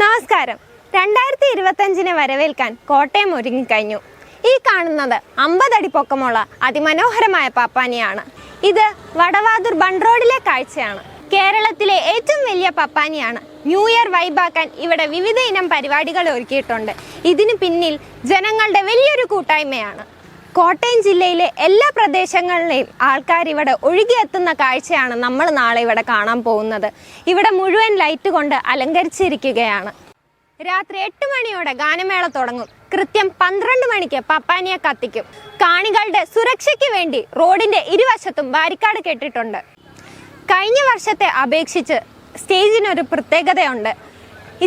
നമസ്കാരം. രണ്ടായിരത്തി ഇരുപത്തഞ്ചിനെ വരവേൽക്കാൻ കോട്ടയം ഒരുങ്ങിക്കഴിഞ്ഞു. ഈ കാണുന്നത് അമ്പതടി പൊക്കമുള്ള അതിമനോഹരമായ പപ്പാനിയാണ്. ഇത് വടവാതൂർ ബൺറോഡിലെ റോഡിലെ കാഴ്ചയാണ്. കേരളത്തിലെ ഏറ്റവും വലിയ പപ്പാനിയാണ്. ന്യൂ ഇയർ വൈബാക്കാൻ ഇവിടെ വിവിധ ഇനം പരിപാടികൾ ഒരുക്കിയിട്ടുണ്ട്. ഇതിന് പിന്നിൽ ജനങ്ങളുടെ വലിയൊരു കൂട്ടായ്മയാണ്. കോട്ടയം ജില്ലയിലെ എല്ലാ പ്രദേശങ്ങളിലെയും ആൾക്കാർ ഇവിടെ ഒഴുകിയെത്തുന്ന കാഴ്ചയാണ് നമ്മൾ നാളെ ഇവിടെ കാണാൻ പോകുന്നത്. ഇവിടെ മുഴുവൻ ലൈറ്റ് കൊണ്ട് അലങ്കരിച്ചിരിക്കുകയാണ്. രാത്രി എട്ട് മണിയോടെ ഗാനമേള തുടങ്ങും. കൃത്യം പന്ത്രണ്ട് മണിക്ക് പപ്പാനിയെ കത്തിക്കും. കാണികളുടെ സുരക്ഷയ്ക്ക് വേണ്ടി റോഡിന്റെ ഇരുവശത്തും ബാരിക്കാട് കെട്ടിട്ടുണ്ട്. കഴിഞ്ഞ വർഷത്തെ അപേക്ഷിച്ച് സ്റ്റേജിനൊരു പ്രത്യേകതയുണ്ട്.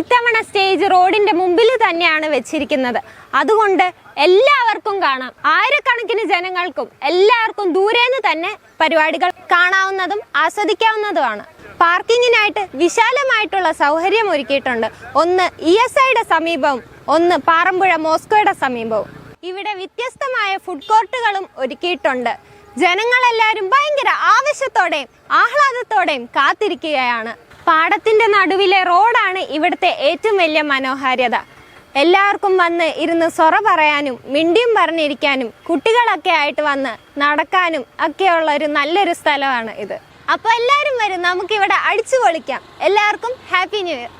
ഇത്തവണ സ്റ്റേജ് റോഡിന്റെ മുമ്പിൽ തന്നെയാണ് വെച്ചിരിക്കുന്നത്. അതുകൊണ്ട് എല്ലാവർക്കും കാണാം. ആയിരക്കണക്കിന് ജനങ്ങൾക്കും എല്ലാവർക്കും ദൂരേന്ന് തന്നെ പരിപാടികൾ കാണാവുന്നതും ആസ്വദിക്കാവുന്നതുമാണ്. പാർക്കിങ്ങിനായിട്ട് വിശാലമായിട്ടുള്ള സൗകര്യം ഒരുക്കിയിട്ടുണ്ട്. ഒന്ന് ഇ എസ് ഐയുടെ സമീപവും ഒന്ന് പാറമ്പുഴ മോസ്കോയുടെ സമീപവും. ഇവിടെ വ്യത്യസ്തമായ ഫുഡ് കോർട്ടുകളും ഒരുക്കിയിട്ടുണ്ട്. ജനങ്ങളെല്ലാവരും ഭയങ്കര ആവശ്യത്തോടെയും ആഹ്ലാദത്തോടെയും കാത്തിരിക്കുകയാണ്. പാടത്തിന്റെ നടുവിലെ റോഡാണ് ഇവിടുത്തെ ഏറ്റവും വലിയ മനോഹാരിത. എല്ലാവർക്കും വന്ന് ഇരുന്ന് സൊറ പറയാനും മിണ്ടിയും പറഞ്ഞിരിക്കാനും കുട്ടികളൊക്കെ ആയിട്ട് വന്ന് നടക്കാനും ഒക്കെയുള്ള ഒരു നല്ലൊരു സ്ഥലമാണ് ഇത്. അപ്പോൾ എല്ലാവരും വരും നമുക്കിവിടെ അടിച്ചു പൊളിക്കാം. എല്ലാവർക്കും ഹാപ്പി ന്യൂ ഇയർ.